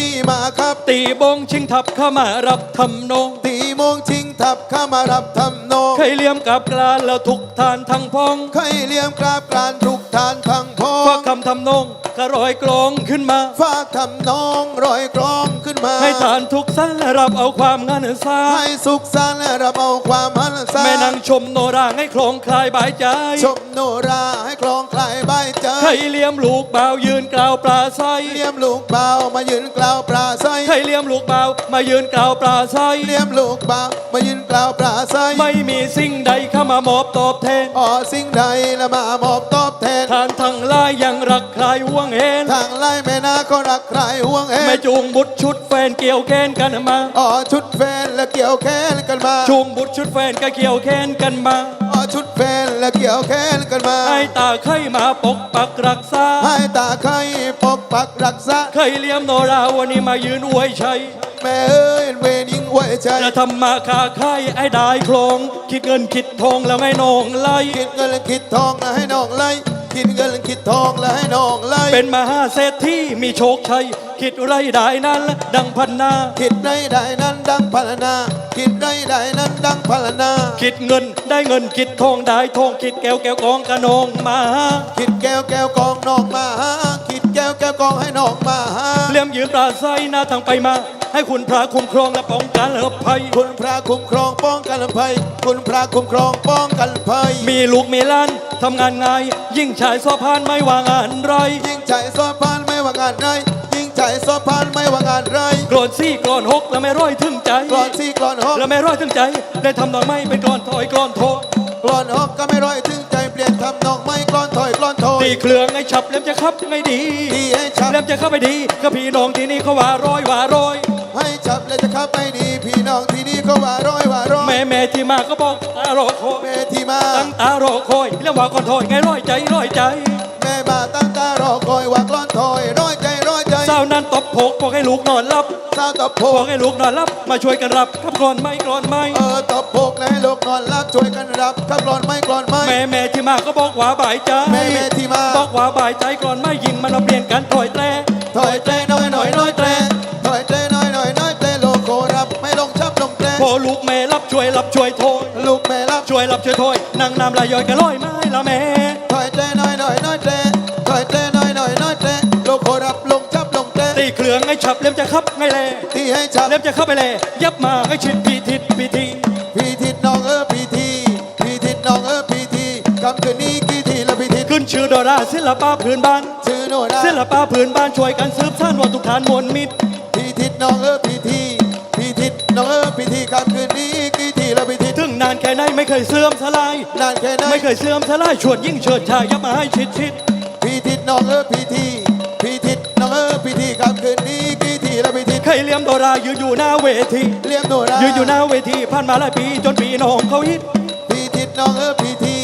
นี่มาครับ ตีบงชิงทับเข้ามารับทำนองตีโมงชิงทับเข้ามารับทำนองเคยเลี่ยมกับกลานแล้วทุกทานทั้งพองใครเลี้ยมกราบกรานทุกทานพังพอฟักคำทำนอง กระรอยกรองขึ้นมา ฝากทำนองรอยกรองขึ้นมา ให้ทานทุกสันรับเอาความงานซาให้สุขสันต์และรับเอาความหันษาแม่นางชมโนราให้คลองคลายบายใจ ชมโนราให้คลองคลายใบายใจใครเลี่ยมลูกบ่าวยืนกล่าวปลาไซเลี้ยมลูกเบามายืนกล่าวปราศัยใครเลี่ยมลูกบ่าวมายืนกล่าวปลาไซเลี้ยมลูกเบามายืนกล่าวปราศัยไม่มีสิ่งใดเข้ามามอบตอบแทน อ๋อสิ่งใดและมามอบตอบแทน ทานทั้งหลายยังรักใครห่วงเห็นทางไล่แม่นาก็รักใครห่วงเอ็แม่จูงบุตรชุดแฟนเกี่ยวแค้นกันมาอ๋อชุดแฟนและเกี่ยวแขนกันมาจูงบุตรชุดแฟนก็เกี่ยวแค้นกันมาอ๋อชุดแฟนและเกี่ยวแขนกันมาให้ตาไข่มาปกปักรักษาให้ตาใครปกปักรักษาเคยเลี้ยมโนราวันนี้มายืนอวยชัยแม่เอ้ยเวรยิงไว้ใจจะทำมาค้าขายไอ้ได้โครงคิดเงินคิดทองแล้วไงนองไล่คิดเงินคิดทองแล้วให้น้องไล่ คิดเงินคิดทองแล้วให้น้องไล่เป็นมหาเศรษฐีมีโชคชัย คิดไรได้นั้นดังพันนา คิดได้ได้นั้นดังพลนา คิดได้ได้นั้นดังพลนา คิดเงินได้เงินคิดทองได้ทองคิดแก้วแก้วกองกระนองมา คิดแก้วแก้วกองน้องมาหาคิดแก้วแก้วกองให้น้องมาหาเลี่ยมยืนปราศัยหน้าทางไปมาให้คุณพระคุ้มครองและป้องกันและภัย คุณพระคุ้มครองป้องกันภัย คุณพระคุ้มครองป้องกันภัย มีลูกมีหล้าน ทำงานง่าย ยิ่งชายสอพานไม่ว่างานไร ยิ่งใจสอบพานไม่ว่างานไรยิ่งใจสอบพานไม่ว่างานไรกรอนซี่กรอนหกแล้วไม่ร้อยถึงใจกรอนสี่กรอนหกแล้วไม่ร้อยถึงใจ ได้ทำนองไม้เป็นกรอนถอยกรอนโทกรอนหกก็ไม่ร้อยถึงใจเปลี่ยนทำนองไม่กรอนถอยกรอนโทยตีเครื่องไอ้ฉับเล่มจะขับไม่ดีดีให้ชับเล่มจะเข้าไปดีก็พี่น้องที่นี่เขาว่าร้อยว่าร้อย ให้ชับและจะเข้าไปดีพี่น้องที่นี่ก็ว่าร้อยว่าร้อยแม่แม่ที่มาก็บอกตารอคอยแม่ที่มาตั้งตารอคอยแล้วว่าก่อนถอยไงร้อยใจร้อยใจ แม่มาตั้งตารอคอยว่ากรอนถอยร้อยใจร้อยใจเศร้านั้นตบโผกบอกให้ลูกนอนรับสาวตบโพบอกให้ลูกนอนรับมาช่วยกันรับครับกรอนไม่กรอนไม่เออตบโพกและให้ลูกนอนรับช่วยกันรับถ้ากรอนไม่กรอนไม่แม่แม่ที่มาก็บอกว่าบ่ายใจแม่แม่ที่มาบอกว่าบ่ายใจกรอนไม่ยิงมันเราเปลี่ยนกันถอยแตรถอยเตน้อยหน่อยน้อยแตร รับช่วยรับช่วยโทยนางนำลายย่อยกันร้อยไม้ละแม่ถอยเตน้อยหน่อยน้อยแตรถอยเตน้อยหน่อยน้อยแตรโลโกรับลงชับลงแตรตีเครื่องไอ้ฉับเล่มจะขับไงแลที่ให้ชับเล็บจะเข้าไปเลยยับมาให้ชิดพีทิศพีทีพี่ทิศน้องเออพี่ทีพี่ทิศน้องเออพี่ทีคำคืนนี้กี่ทีละพี่ทิศขึ้นชื่อดอราศิลปะพื้นบ้านชื่อโนราศิลปะพื้นบ้านช่วยกันสืบสานวัตถุฐานมวลมิตรพี่ทิศน้องเออพี่ทีพี่ทิศน้องเออพี่ทีคำคืนนี้กี่ทีละพี่ทิศถึงนานแค่ไหนไม่เคยเสื่อมสลาย นานแค่ไหนไม่เคยเสื่อมสลายชวนยิ่งเชิดชายยับมาให้ชิดชิดพี่ทิศน้องเออพี่ทีพี่ทิศน้องเออพี่ทีคำคืนนี้กี่ทีละพี่ทิศเคยเลี้ยมดอรายืนอยู่หน้าเวทีเลี้ยงโนรายืนอยู่หน้าเวทีผ่านมาหลายปีจนปีน้องเขาฮิตพี่ทิศน้องเออพี่ที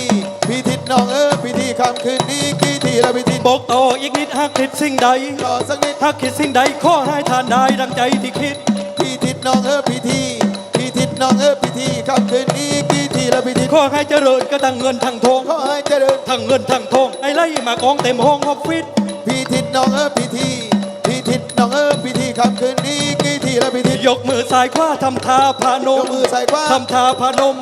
พี่ทิศน้องเออพี่ทีคำคืนนี้กี่ทีละพี่ทิศบอกต่ออีกนิดหากคิดสิ่งใดต่อสักนิดถ้าคิดสิ่งใดขอให้ทานได้ดังใจที่คิดพี่ทิศน้องเออพี่ทีพี่ทิศ น้องเออพี่ทีคำคืนนี้กี่ทีละพี่ทิศขอให้เจริญกระตังเงินทางทองขอให้เจริญทั้งเงินทั้งทองไอ้ไล่มากองเต็มห้องออฟฟิศพี่ทิศน้องเออพี่ทีพี่ทิศน้องเออพี่ทีคำคืนนี้กี่ทีละพี่ทิศยกมือซ้ายขวาทำท่าพานยมกมือใส่ขวาทำท่าพนม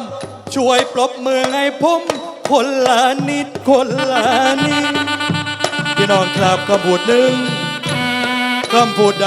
ช่วยปรบมือให้ผมคนละนิดคนละนิดพี่น้องครับคำพูดหนึ่งคำพูดใด